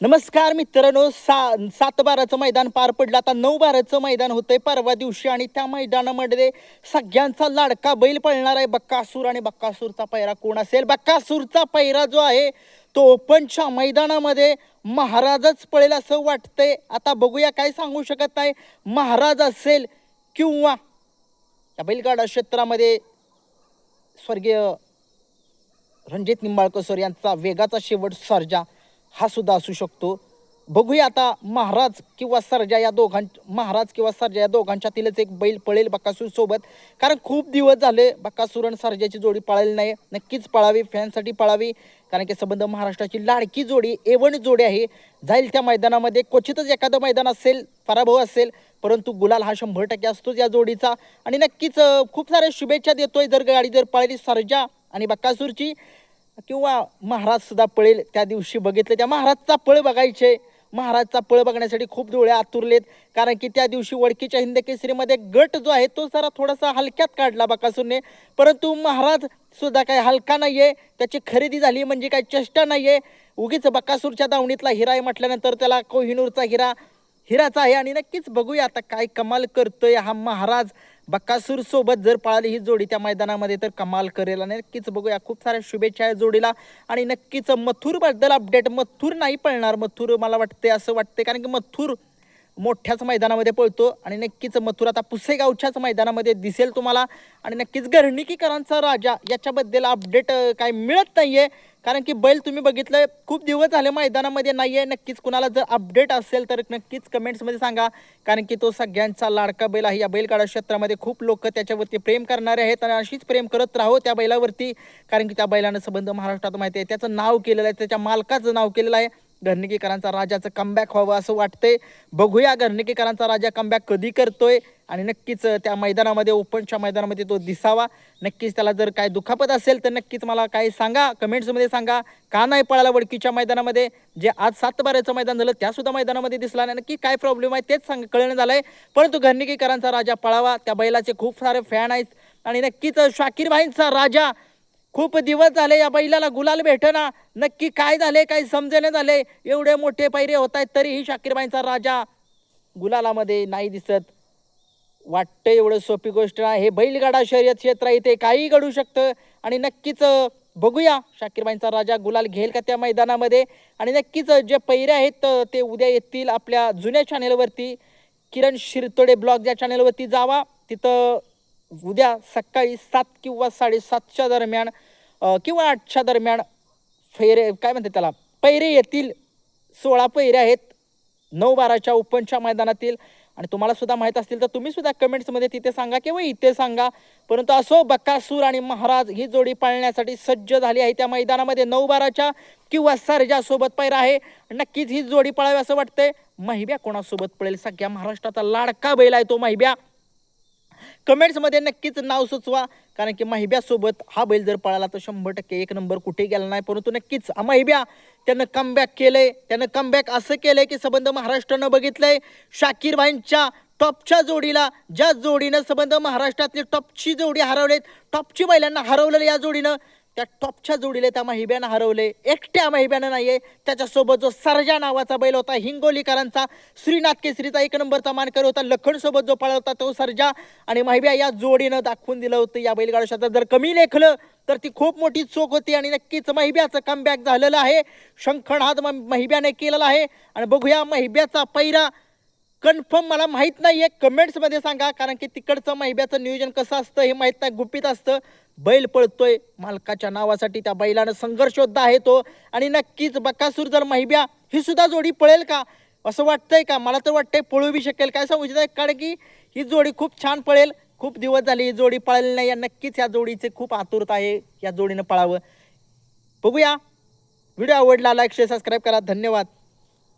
नमस्कार मित्रांनो सा सात बाराचं मैदान पार पडलं. आता नऊ बाराचं मैदान होतंय. परवा दिवशी आणि त्या मैदानामध्ये सगळ्यांचा लाडका बैल पळणार आहे. बक्कासूर आणि बक्कासूरचा पैरा कोण असेल? बक्कासूरचा पैरा जो आहे तो ओपनच्या मैदानामध्ये महाराजच पळेल असं वाटतंय. आता बघूया काय सांगू शकत नाही. महाराज असेल किंवा या बैलगाडा क्षेत्रामध्ये स्वर्गीय रणजित निंबाळकर सर यांचा वेगाचा शेवट सर्जा हा सुद्धा असू शकतो. बघूया आता महाराज किंवा सर्जा या दोघां महाराज किंवा सर्जा या दोघांच्यातीलच एक बैल पळेल बकासूर सोबत. कारण खूप दिवस झाले बकासूर आणि सर्जाची जोडी पळाली नाही. नक्कीच पळावी फॅनसाठी पळावी. कारण की संबंध महाराष्ट्राची लाडकी जोडी एवण जोडी आहे. जाईल त्या मैदानामध्ये. क्वचितच एखादं मैदान असेल पराभव असेल परंतु गुलाल हा शंभर टक्के असतोच या जोडीचा. आणि नक्कीच खूप साऱ्या शुभेच्छा देतोय जर गाडी जर पळाली सर्जा आणि बक्कासूरची किंवा महाराज सुद्धा पळेल त्या दिवशी बघितलं. त्या महाराजचा पळ बघायचे. महाराजचा पळ बघण्यासाठी खूप डोळे आतुरलेत. कारण की त्या दिवशी वडकीच्या हिंद केसरीमध्ये गट जो आहे तो जरा थोडासा हलक्यात काढला बकासूरने. परंतु महाराज सुद्धा काही हलका नाही आहे त्याची खरेदी झाली म्हणजे काही चेष्टा नाही आहे उगीच बकासूरच्या दावणीतला हिरा आहे म्हटल्यानंतर त्याला कोहिनूरचा हिरा हिराचा आहे. आणि नक्कीच बघूया आता काय कमाल करतोय हा महाराज. बक्कासूर सोबत जर पळाली ही जोडी त्या मैदानामध्ये तर कमाल करेल. आणि नक्कीच बघूया खूप साऱ्या शुभेच्छा आहे जोडीला. आणि नक्कीच मथुरबद्दल अपडेट मथुर नाही पळणार मथुर मला वाटते असं वाटते कारण की मथुर मोठ्याच मैदानामध्ये पळतो आणि नक्कीच मथुर आता पुसेगावच्याच मैदानामध्ये दिसेल तुम्हाला. आणि नक्कीच गर्णिकीकरांचा राजा याच्याबद्दल अपडेट काय मिळत आहे कारण की बैल तुम्ही बघितलं खूप दिवस झाले मैदानामध्ये नाही आहे नक्कीच कुणाला जर अपडेट असेल तर नक्कीच कमेंट्समध्ये सांगा. कारण की तो सगळ्यांचा लाडका बैल आहे. या बैलगाडा क्षेत्रामध्ये खूप लोक त्याच्यावरती प्रेम करणारे आहेत आणि अशीच प्रेम करत राहो त्या बैलावरती. कारण की त्या बैलानं संबंध महाराष्ट्रात माहिती आहे. त्याचं नाव केलेलं आहे. त्याच्या मालकाचं नाव केलेलं आहे. घरणिकीकरांचा राजाचं कमबॅक व्हावं असं वाटतंय. बघूया घरणिकीकरांचा राजा कमबॅक कधी करतोय आणि नक्कीच त्या मैदानामध्ये ओपनच्या मैदानामध्ये तो दिसावा. नक्कीच त्याला जर काय दुखापत असेल तर नक्कीच मला काय सांगा. कमेंट्समध्ये सांगा. का नाही पळाला वडकीच्या मैदानामध्ये? जे आज सात बाराचं मैदान झालं त्यासुद्धा मैदानामध्ये दिसला नाही. नक्की काय प्रॉब्लेम आहे तेच सांग कळणं झालं आहे परंतु घरनिकीकरांचा राजा पळावा. त्या बैलाचे खूप सारे फॅन आहेत. आणि नक्कीच शाकीर भाईंचा राजा खूप दिवस झाले या बैलाला गुलाल भेटना. नक्की काय झाले काही समजेने झाले. एवढे मोठे पैरे होत आहेत तरीही शाकीरबाईंचा राजा गुलालामध्ये नाही दिसत. वाटतं एवढं सोपी गोष्ट आहे हे बैलगाडा शर्यत क्षेत्र आहे इथे काही घडू शकतं. आणि नक्कीच बघूया शाकीरबाईंचा राजा गुलाल घेईल का त्या मैदानामध्ये. आणि नक्कीच जे पैरे आहेत ते उद्या येतील आपल्या जुन्या चॅनेलवरती. किरण शिरतोडे ब्लॉग या चॅनेलवरती जावा. तिथं उद्या सकाळी सात किंवा साडेसातच्या दरम्यान किंवा आठच्या दरम्यान फेरे काय म्हणते त्याला? पैरे येतील सोळा पैरे आहेत. नऊ बाराच्या ओपनच्या मैदानातील. आणि तुम्हाला सुद्धा माहीत असतील तर तुम्ही सुद्धा कमेंट्समध्ये तिथे सांगा किंवा इथे सांगा. परंतु असो बकासूर आणि महाराज ही जोडी पाळण्यासाठी सज्ज झाली आहे त्या मैदानामध्ये. नऊ बाराच्या किंवा सरजासोबत पैरा आहे. नक्कीच ही जोडी पळावी असं वाटतंय. महिब्या कोणासोबत पळेल? सगळ्या महाराष्ट्राचा लाडका बैल आहे तो महिब्या. कमेंट्समध्ये नक्कीच नाव सुचवा. कारण की महिब्यासोबत हा बैल जर पळाला तर शंभर टक्के एक नंबर कुठे गेला नाही. परंतु नक्कीच हा महिब्या त्यानं कमबॅक केलंय. त्यानं कमबॅक असं केलंय की संबंध महाराष्ट्रानं बघितलंय. शाकीर भाईंच्या टॉपच्या जोडीला ज्या जोडीनं संबंध महाराष्ट्रातली टॉपची जोडी हरवलेत टॉपची बैलांना हरवलं या जोडीनं त्या टॉपच्या जोडीला त्या महिब्यानं हरवले. एकट्या महिब्यानं आहे त्याच्यासोबत जो सरजा नावाचा बैल होता हिंगोलीकरांचा श्रीनाथ केसरीचा एक नंबरचा मानकर होता लखनसोबत जो पळा होता तो सरजा. आणि माहिब्या या जोडीनं दाखवून दिलं होतं या बैलगाडा जर कमी लेखलं तर ती खूप मोठी चोख होती आणि नक्कीच महिब्याचं कमबॅक झालेलं आहे. शंखण म- महिब्याने केलेला आहे. आणि बघूया महिब्याचा पैरा कन्फर्म मला माहीत नाही आहे कमेंट्समध्ये सांगा कारण की तिकडचं महिब्याचं नियोजन कसं असतं हे माहीत नाही. गुपित असतं. बैल पळतोय. मालकाच्या नावासाठी त्या बैलानं संघर्ष योद्धा आहे तो. आणि नक्कीच बकासूर जर महिब्या ही सुद्धा जोडी पळेल का? असं वाटतंय का? मला तर वाटतंय पळू बी शकेल. काय सांगू इच्छित कारण की ही जोडी खूप छान पळेल. खूप दिवस झाले ही जोडी पळाली नाही. या नक्कीच या जोडीचे खूप आतुरता आहे. या जोडीनं पळावं. बघूया. व्हिडिओ आवडला लाईक शेअर सबस्क्राईब करा. धन्यवाद.